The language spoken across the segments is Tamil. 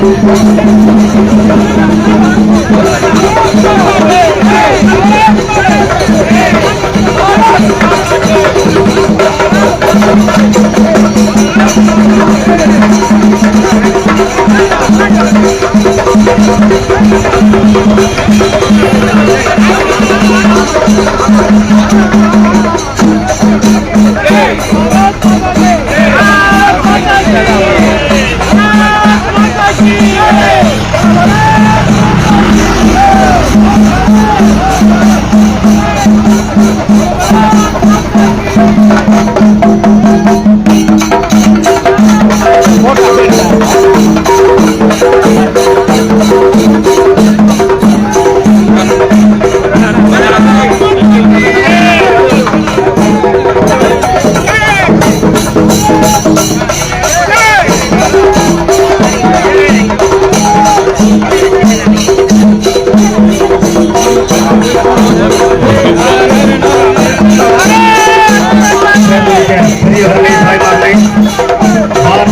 பெரியவர்களை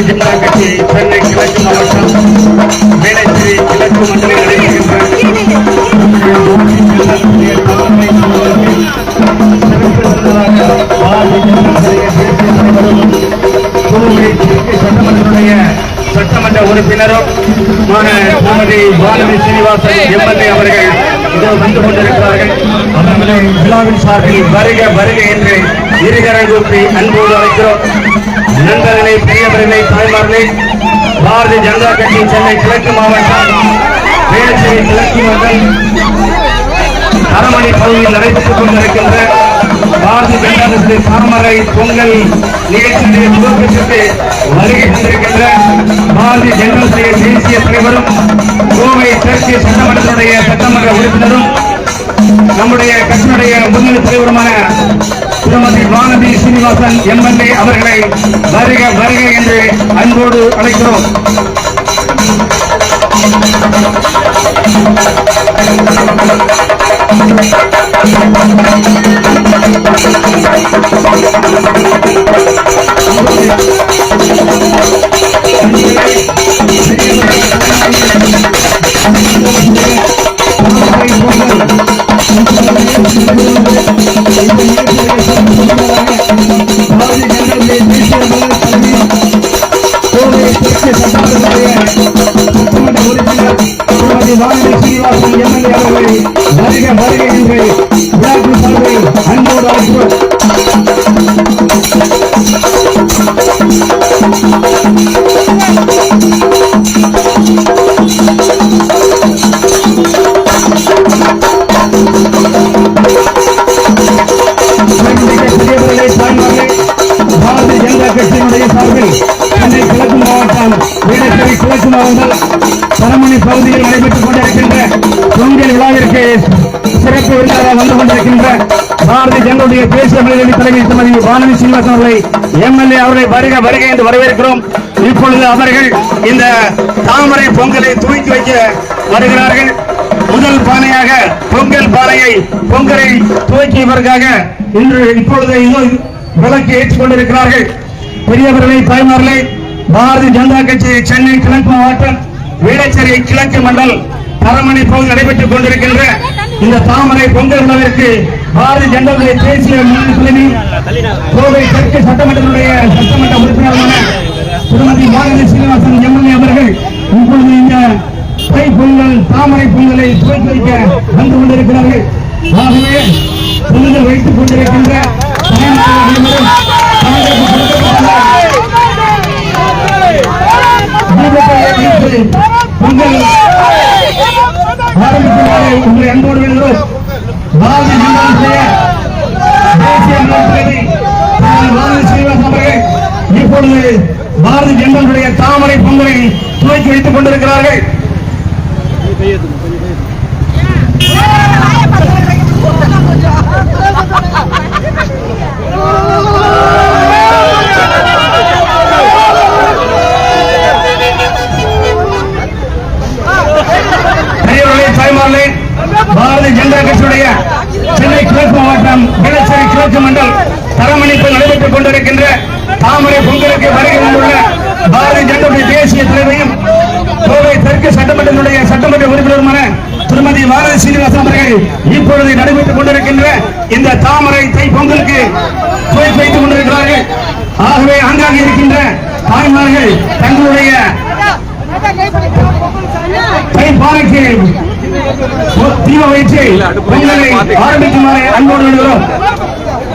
பாரதிய ஜனதா கட்சி சென்னை கிழக்கு மாவட்டம் வேளச்சேரி கிழக்கு மண்டலில் சட்டமன்றத்துடைய சட்டமன்ற உறுப்பினரும் திருமதி சீனிவாசன் எம்எல்ஏ அவர்கள் இதோ வந்து கொண்டிருக்கிறார்கள் அவர்களை விழாவின் சார்பில் வருக வருக என்று இருகரை கூப்பி அன்போடு அழைக்கிறோம். நண்பர்களை பெரியவர்களை தாய்மார்களை பாரதிய ஜனதா கட்சி சென்னை கிழக்கு மாவட்டம் வேளச்சேரி கிழக்கு மண்டல் தரமணி பகுதியில் நடைபெற்றுக் கொண்டிருக்கின்ற பாரதிய ஜனதா கட்சி தாமரை பொங்கல் நிகழ்ச்சியை துவக்கத்திற்கு வருகை தந்திருக்கின்ற பாரதிய ஜனதா கட்சி தேசிய தலைவரும் கோவை தெற்கு சட்டமன்றத்துடைய சட்டமன்ற உறுப்பினரும் நம்முடைய கட்சியினுடைய முன்னணி தலைவருமான திருமதி வானதி சீனிவாசன் எம்எல்ஏ அவர்களை வருக வருக என்று அன்போடு அழைக்கிறோம் என்று விழாக்கு அன்போடு அழைக்கிறோம் பகுதியில் நடைபெற்றுக் கொண்டிருக்கின்ற பொங்கல் விழாவிற்கு சிறப்பு விருந்தாக வந்து கொண்டிருக்கின்ற பாரதிய ஜனதாவுடைய தேசிய மனிதனி தலைமை திருமதி வானதி சீனிவாசன் அவர்களை எம்எல்ஏ அவர்களை வருக வருக என்று வரவேற்கிறோம். இப்பொழுது அவர்கள் இந்த தாமரை பொங்கலை துவக்கி வைக்க வருகிறார்கள். முதல் பானையாக பொங்கல் பானையை பொங்கலை துவக்கியவருக்காக இன்று இப்பொழுது இன்னும் விளக்கு ஏற்றிக் கொண்டிருக்கிறார்கள். பெரியவர்களை தாய்மார்களே பாரதிய ஜனதா கட்சி சென்னை கிழக்கு மாவட்டம் வேளச்சேரி கிழக்கு மண்டல் தரமணி பகுதி நடைபெற்றுக் கொண்டிருக்கின்ற இந்த தாமரை பொங்கல் விழாவிற்கு பாரதிய ஜனதா கட்சி தேசிய முன்னணி கோவை தெற்கு சட்டமன்றத்தினுடைய சட்டமன்ற உறுப்பினரான திருமதி மாநில சீனிவாசன் எம்எல்ஏ அவர்கள் இப்பொழுது இந்த தை பொங்கல் தாமரை பொங்கலை துவக்கி வைக்க வந்து கொண்டிருக்கிறார்கள். ஆகவே பொங்கல் வைத்துக் கொண்டிருக்கின்ற இப்பொழுது பாரதிய ஜனதாவுடைய தாமரை பொங்கலை துவக்கி வைத்துக் கொண்டிருக்கிறார்கள் தாய்மார்களே பாரதிய ஜனதா கட்சியுடைய சென்னை கிழக்கு மாவட்டம் வேளச்சேரி கிழக்கு மண்டல் தரமணிப்பில் நடைபெற்றுக் கொண்டிருக்கின்ற தாமரை பொங்கலுக்கு வருகை வந்துள்ள பாரதிய ஜனதாவுடைய தேசிய தலைவரையும் கோவை தெற்கு சட்டமன்றத்தினுடைய சட்டமன்ற உறுப்பினருமான திருமதி பாரதி சீனிவாசன் அவர்கள் இப்பொழுது நடைபெற்றுக் கொண்டிருக்கின்ற இந்த தாமரை தை பொங்கலுக்கு துவக்கி வைத்துக் கொண்டிருக்கிறார்கள். ஆகவே ஆங்காங்கே இருக்கின்ற தாய்மார்கள் தங்களுடைய தை பாறைக்கு தீப வைத்து பொங்கலை ஆரம்பிக்குமாறு அன்போடு